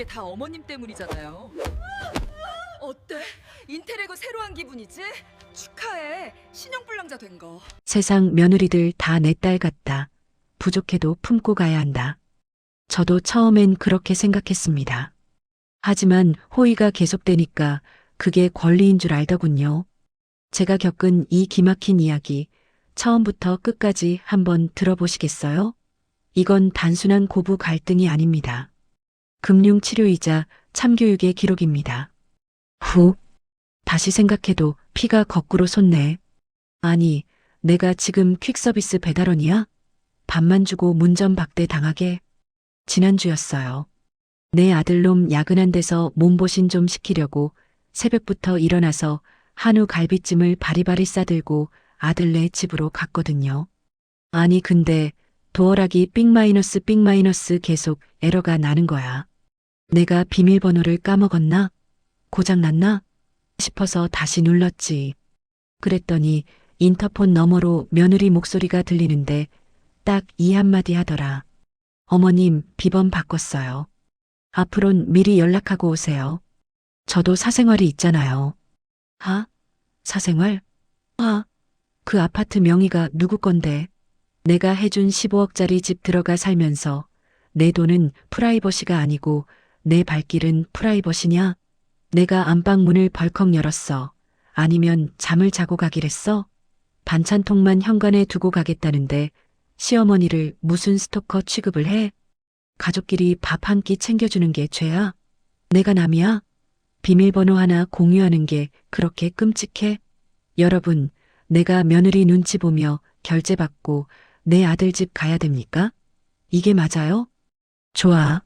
그게 다 어머님 때문이잖아요. 어때? 인테리어 새로 한 기분이지? 축하해. 신용불량자 된 거. 세상 며느리들 다 내 딸 같다. 부족해도 품고 가야 한다. 저도 처음엔 그렇게 생각했습니다. 하지만 호의가 계속되니까 그게 권리인 줄 알더군요. 제가 겪은 이 기막힌 이야기 처음부터 끝까지 한번 들어보시겠어요? 이건 단순한 고부 갈등이 아닙니다. 금융치료이자 참교육의 기록입니다. 후, 다시 생각해도 피가 거꾸로 솟네. 아니, 내가 지금 퀵서비스 배달원이야? 밥만 주고 문전 박대 당하게? 지난주였어요. 내 아들놈 야근한 데서 몸보신 좀 시키려고 새벽부터 일어나서 한우 갈비찜을 바리바리 싸들고 아들네 집으로 갔거든요. 아니, 근데 도어락이 삑 마이너스 삑 마이너스 계속 에러가 나는 거야. 내가 비밀번호를 까먹었나? 고장났나? 싶어서 다시 눌렀지. 그랬더니 인터폰 너머로 며느리 목소리가 들리는데 딱 이 한마디 하더라. 어머님, 비번 바꿨어요. 앞으론 미리 연락하고 오세요. 저도 사생활이 있잖아요. 아? 사생활? 아, 그 아파트 명의가 누구 건데? 내가 해준 15억짜리 집 들어가 살면서 내 돈은 프라이버시가 아니고 내 발길은 프라이버시냐? 내가 안방 문을 벌컥 열었어. 아니면 잠을 자고 가기랬어? 반찬통만 현관에 두고 가겠다는데 시어머니를 무슨 스토커 취급을 해? 가족끼리 밥 한 끼 챙겨주는 게 죄야? 내가 남이야? 비밀번호 하나 공유하는 게 그렇게 끔찍해? 여러분, 내가 며느리 눈치 보며 결제받고 내 아들 집 가야 됩니까? 이게 맞아요? 좋아.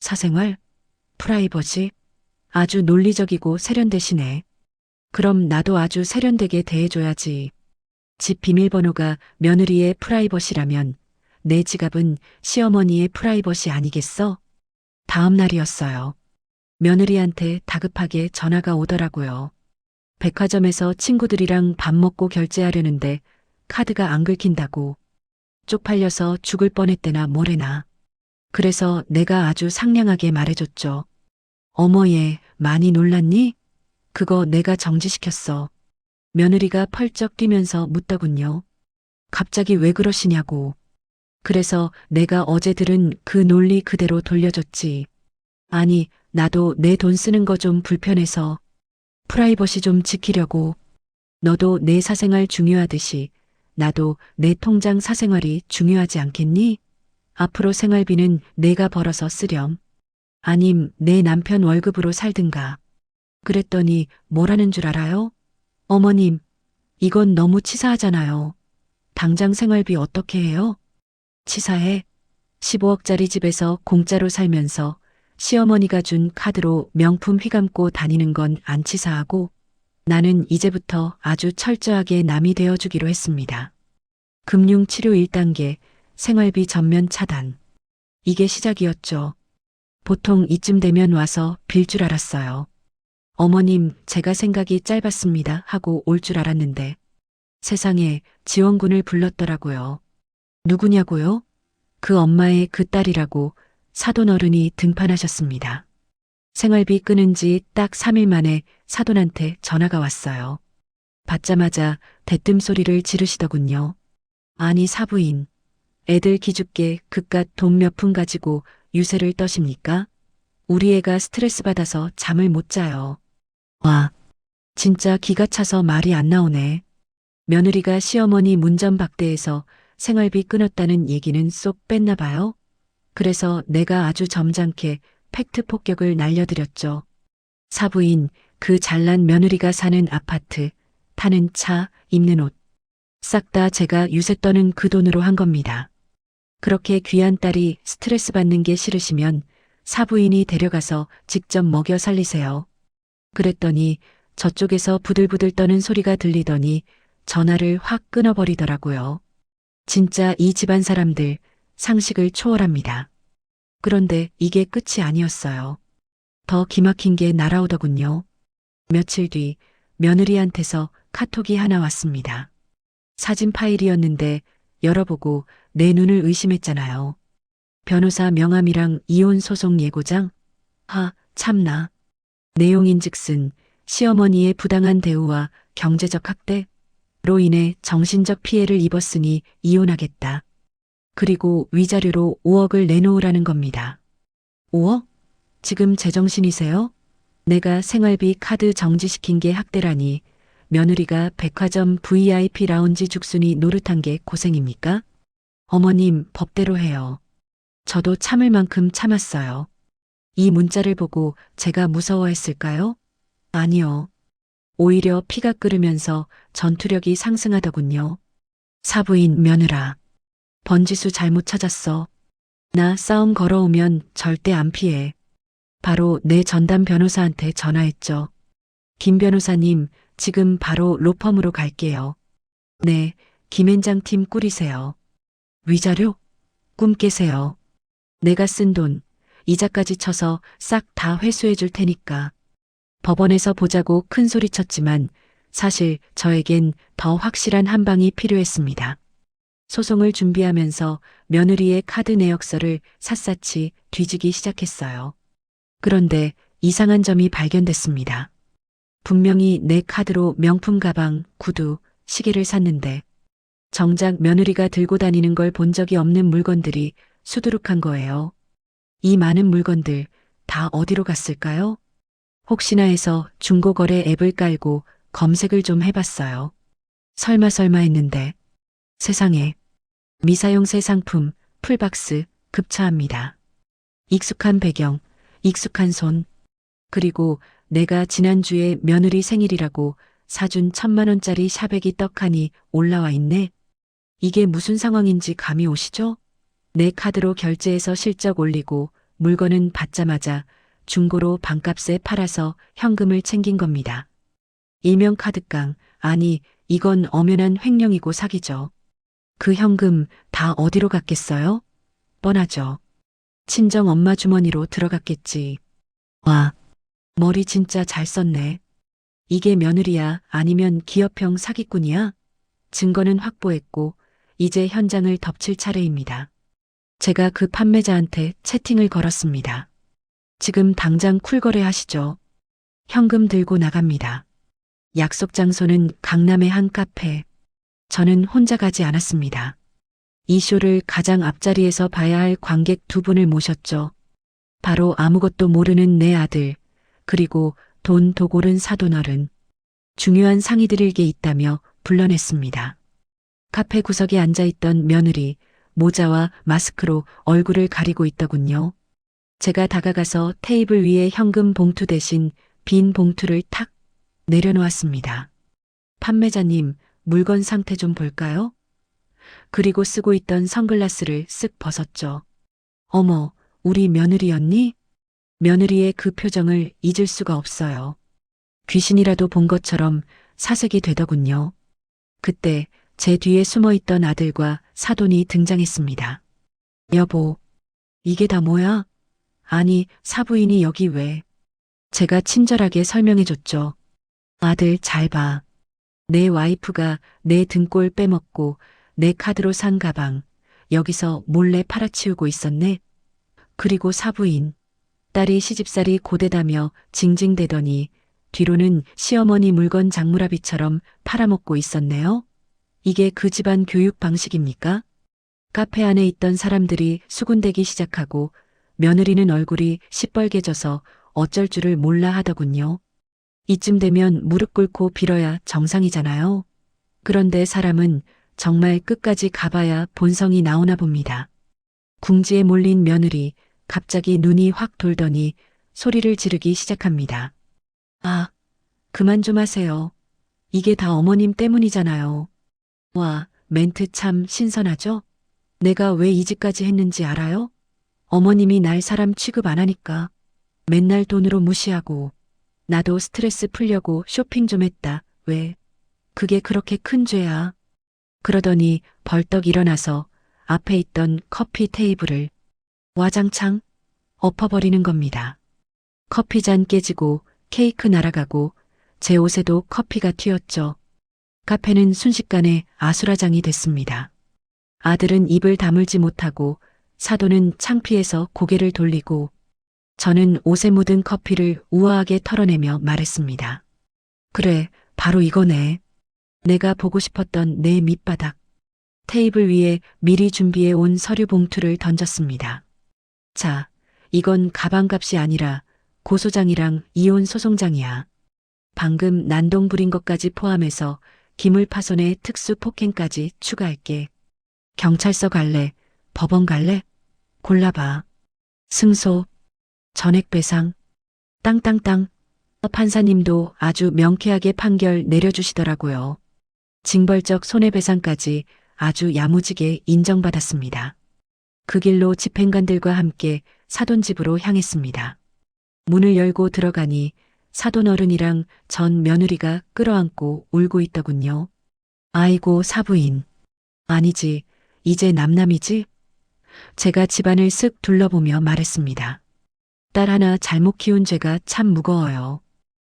사생활? 프라이버시? 아주 논리적이고 세련되시네. 그럼 나도 아주 세련되게 대해줘야지. 집 비밀번호가 며느리의 프라이버시라면 내 지갑은 시어머니의 프라이버시 아니겠어? 다음 날이었어요. 며느리한테 다급하게 전화가 오더라고요. 백화점에서 친구들이랑 밥 먹고 결제하려는데 카드가 안 긁힌다고. 쪽팔려서 죽을 뻔했대나 뭐래나. 그래서 내가 아주 상냥하게 말해줬죠. 어머 얘 많이 놀랐니? 그거 내가 정지시켰어. 며느리가 펄쩍 뛰면서 묻더군요. 갑자기 왜 그러시냐고. 그래서 내가 어제 들은 그 논리 그대로 돌려줬지. 아니, 나도 내 돈 쓰는 거 좀 불편해서 프라이버시 좀 지키려고. 너도 내 사생활 중요하듯이 나도 내 통장 사생활이 중요하지 않겠니? 앞으로 생활비는 내가 벌어서 쓰렴. 아님 내 남편 월급으로 살든가. 그랬더니 뭐라는 줄 알아요? 어머님, 이건 너무 치사하잖아요. 당장 생활비 어떻게 해요? 치사해. 15억짜리 집에서 공짜로 살면서 시어머니가 준 카드로 명품 휘감고 다니는 건 안 치사하고 나는 이제부터 아주 철저하게 남이 되어주기로 했습니다. 금융치료 1단계 생활비 전면 차단. 이게 시작이었죠. 보통 이쯤 되면 와서 빌 줄 알았어요. 어머님, 제가 생각이 짧았습니다 하고 올 줄 알았는데 세상에 지원군을 불렀더라고요. 누구냐고요? 그 엄마의 그 딸이라고 사돈 어른이 등판하셨습니다. 생활비 끊은 지 딱 3일 만에 사돈한테 전화가 왔어요. 받자마자 대뜸 소리를 지르시더군요. 아니 사부인, 애들 기죽게 그깟 돈 몇 푼 가지고 유세를 떠십니까? 우리 애가 스트레스 받아서 잠을 못 자요. 와, 진짜 기가 차서 말이 안 나오네. 며느리가 시어머니 문전 박대에서 생활비 끊었다는 얘기는 쏙 뺐나 봐요. 그래서 내가 아주 점잖게 팩트 폭격을 날려드렸죠. 사부인, 그 잘난 며느리가 사는 아파트, 타는 차, 입는 옷. 싹 다 제가 유세 떠는 그 돈으로 한 겁니다. 그렇게 귀한 딸이 스트레스 받는 게 싫으시면 사부인이 데려가서 직접 먹여 살리세요. 그랬더니 저쪽에서 부들부들 떠는 소리가 들리더니 전화를 확 끊어버리더라고요. 진짜 이 집안 사람들 상식을 초월합니다. 그런데 이게 끝이 아니었어요. 더 기막힌 게 날아오더군요. 며칠 뒤 며느리한테서 카톡이 하나 왔습니다. 사진 파일이었는데 열어보고 내 눈을 의심했잖아요. 변호사 명함이랑 이혼 소송 예고장? 하, 참나. 내용인즉슨 시어머니의 부당한 대우와 경제적 학대로 인해 정신적 피해를 입었으니 이혼하겠다. 그리고 위자료로 5억을 내놓으라는 겁니다. 5억? 지금 제정신이세요? 내가 생활비 카드 정지시킨 게 학대라니 며느리가 백화점 VIP 라운지 죽순이 노릇한 게 고생입니까? 어머님, 법대로 해요. 저도 참을 만큼 참았어요. 이 문자를 보고 제가 무서워했을까요? 아니요. 오히려 피가 끓으면서 전투력이 상승하더군요. 사부인 며느라. 번지수 잘못 찾았어. 나 싸움 걸어오면 절대 안 피해. 바로 내 전담 변호사한테 전화했죠. 김 변호사님, 지금 바로 로펌으로 갈게요. 네, 김앤장 팀 꾸리세요. 위자료? 꿈 깨세요. 내가 쓴 돈, 이자까지 쳐서 싹 다 회수해 줄 테니까. 법원에서 보자고 큰 소리 쳤지만 사실 저에겐 더 확실한 한 방이 필요했습니다. 소송을 준비하면서 며느리의 카드 내역서를 샅샅이 뒤지기 시작했어요. 그런데 이상한 점이 발견됐습니다. 분명히 내 카드로 명품 가방, 구두, 시계를 샀는데 정작 며느리가 들고 다니는 걸 본 적이 없는 물건들이 수두룩한 거예요. 이 많은 물건들 다 어디로 갔을까요? 혹시나 해서 중고거래 앱을 깔고 검색을 좀 해봤어요. 설마 설마 했는데 세상에 미사용 새 상품 풀박스 급차합니다. 익숙한 배경, 익숙한 손, 그리고 내가 지난주에 며느리 생일이라고 사준 천만 원짜리 샤베기 떡하니 올라와 있네. 이게 무슨 상황인지 감이 오시죠? 내 카드로 결제해서 실적 올리고 물건은 받자마자 중고로 반값에 팔아서 현금을 챙긴 겁니다. 일명 카드깡, 아니, 이건 엄연한 횡령이고 사기죠. 그 현금 다 어디로 갔겠어요? 뻔하죠. 친정 엄마 주머니로 들어갔겠지. 와, 머리 진짜 잘 썼네. 이게 며느리야 아니면 기업형 사기꾼이야? 증거는 확보했고 이제 현장을 덮칠 차례입니다. 제가 그 판매자한테 채팅을 걸었습니다. 지금 당장 쿨거래 하시죠. 현금 들고 나갑니다. 약속 장소는 강남의 한 카페. 저는 혼자 가지 않았습니다. 이 쇼를 가장 앞자리에서 봐야 할 관객 두 분을 모셨죠. 바로 아무것도 모르는 내 아들, 그리고 돈 도골은 사돈어른. 중요한 상의 드릴 게 있다며 불러냈습니다. 카페 구석에 앉아있던 며느리, 모자와 마스크로 얼굴을 가리고 있더군요. 제가 다가가서 테이블 위에 현금 봉투 대신 빈 봉투를 탁 내려놓았습니다. 판매자님, 물건 상태 좀 볼까요? 그리고 쓰고 있던 선글라스를 쓱 벗었죠. 어머, 우리 며느리였니? 며느리의 그 표정을 잊을 수가 없어요. 귀신이라도 본 것처럼 사색이 되더군요. 그때 제 뒤에 숨어 있던 아들과 사돈이 등장했습니다. 여보, 이게 다 뭐야? 아니, 사부인이 여기 왜? 제가 친절하게 설명해 줬죠. 아들 잘 봐. 내 와이프가 내 등골 빼먹고 내 카드로 산 가방 여기서 몰래 팔아치우고 있었네. 그리고 사부인. 딸이 시집살이 고되다며 징징대더니 뒤로는 시어머니 물건 장무라비처럼 팔아먹고 있었네요. 이게 그 집안 교육 방식입니까? 카페 안에 있던 사람들이 수군대기 시작하고 며느리는 얼굴이 시뻘개져서 어쩔 줄을 몰라 하더군요. 이쯤 되면 무릎 꿇고 빌어야 정상이잖아요. 그런데 사람은 정말 끝까지 가봐야 본성이 나오나 봅니다. 궁지에 몰린 며느리 갑자기 눈이 확 돌더니 소리를 지르기 시작합니다. 아, 그만 좀 하세요. 이게 다 어머님 때문이잖아요. 와, 멘트 참 신선하죠? 내가 왜이 집까지 했는지 알아요? 어머님이 날 사람 취급 안 하니까. 맨날 돈으로 무시하고. 나도 스트레스 풀려고 쇼핑 좀 했다. 왜? 그게 그렇게 큰 죄야. 그러더니 벌떡 일어나서 앞에 있던 커피 테이블을 와장창 엎어버리는 겁니다. 커피잔 깨지고 케이크 날아가고 제 옷에도 커피가 튀었죠. 카페는 순식간에 아수라장이 됐습니다. 아들은 입을 다물지 못하고 사돈은 창피해서 고개를 돌리고 저는 옷에 묻은 커피를 우아하게 털어내며 말했습니다. 그래, 바로 이거네. 내가 보고 싶었던 내 밑바닥. 테이블 위에 미리 준비해 온 서류 봉투를 던졌습니다. 자, 이건 가방값이 아니라 고소장이랑 이혼 소송장이야. 방금 난동 부린 것까지 포함해서 기물 파손에 특수 폭행까지 추가할게. 경찰서 갈래? 법원 갈래? 골라봐. 승소, 전액 배상, 땅땅땅. 판사님도 아주 명쾌하게 판결 내려주시더라고요. 징벌적 손해배상까지 아주 야무지게 인정받았습니다. 그 길로 집행관들과 함께 사돈집으로 향했습니다. 문을 열고 들어가니 사돈 어른이랑 전 며느리가 끌어안고 울고 있더군요. 아이고 사부인. 아니지, 이제 남남이지? 제가 집안을 쓱 둘러보며 말했습니다. 딸 하나 잘못 키운 죄가 참 무거워요.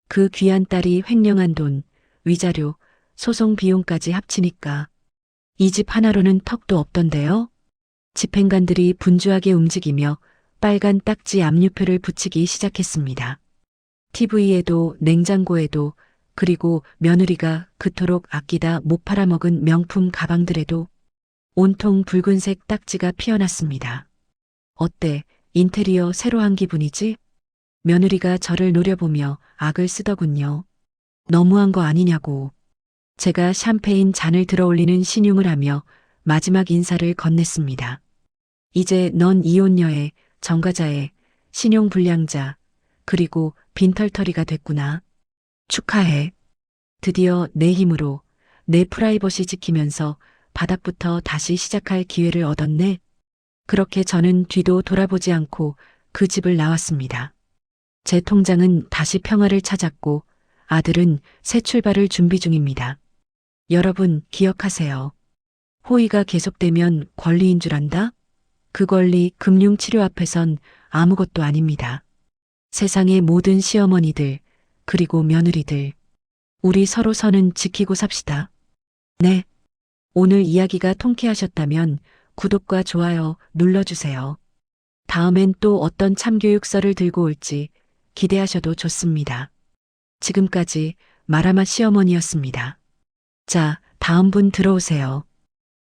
그 귀한 딸이 횡령한 돈, 위자료, 소송 비용까지 합치니까 이 집 하나로는 턱도 없던데요? 집행관들이 분주하게 움직이며 빨간 딱지 압류표를 붙이기 시작했습니다. TV에도 냉장고에도 그리고 며느리가 그토록 아끼다 못 팔아먹은 명품 가방들에도 온통 붉은색 딱지가 피어났습니다. 어때? 인테리어 새로 한 기분이지? 며느리가 저를 노려보며 악을 쓰더군요. 너무한 거 아니냐고. 제가 샴페인 잔을 들어 올리는 신용을 하며 마지막 인사를 건넸습니다. 이제 넌 이혼녀의 정가자의 신용불량자 그리고 빈털터리가 됐구나. 축하해. 드디어 내 힘으로 내 프라이버시 지키면서 바닥부터 다시 시작할 기회를 얻었네. 그렇게 저는 뒤도 돌아보지 않고 그 집을 나왔습니다. 제 통장은 다시 평화를 찾았고 아들은 새 출발을 준비 중입니다. 여러분 기억하세요. 호의가 계속되면 권리인 줄 안다? 그 권리 금융치료 앞에선 아무것도 아닙니다. 세상의 모든 시어머니들, 그리고 며느리들, 우리 서로 선은 지키고 삽시다. 네. 오늘 이야기가 통쾌하셨다면 구독과 좋아요 눌러주세요. 다음엔 또 어떤 참교육서를 들고 올지 기대하셔도 좋습니다. 지금까지 마라마 시어머니였습니다. 자, 다음 분 들어오세요.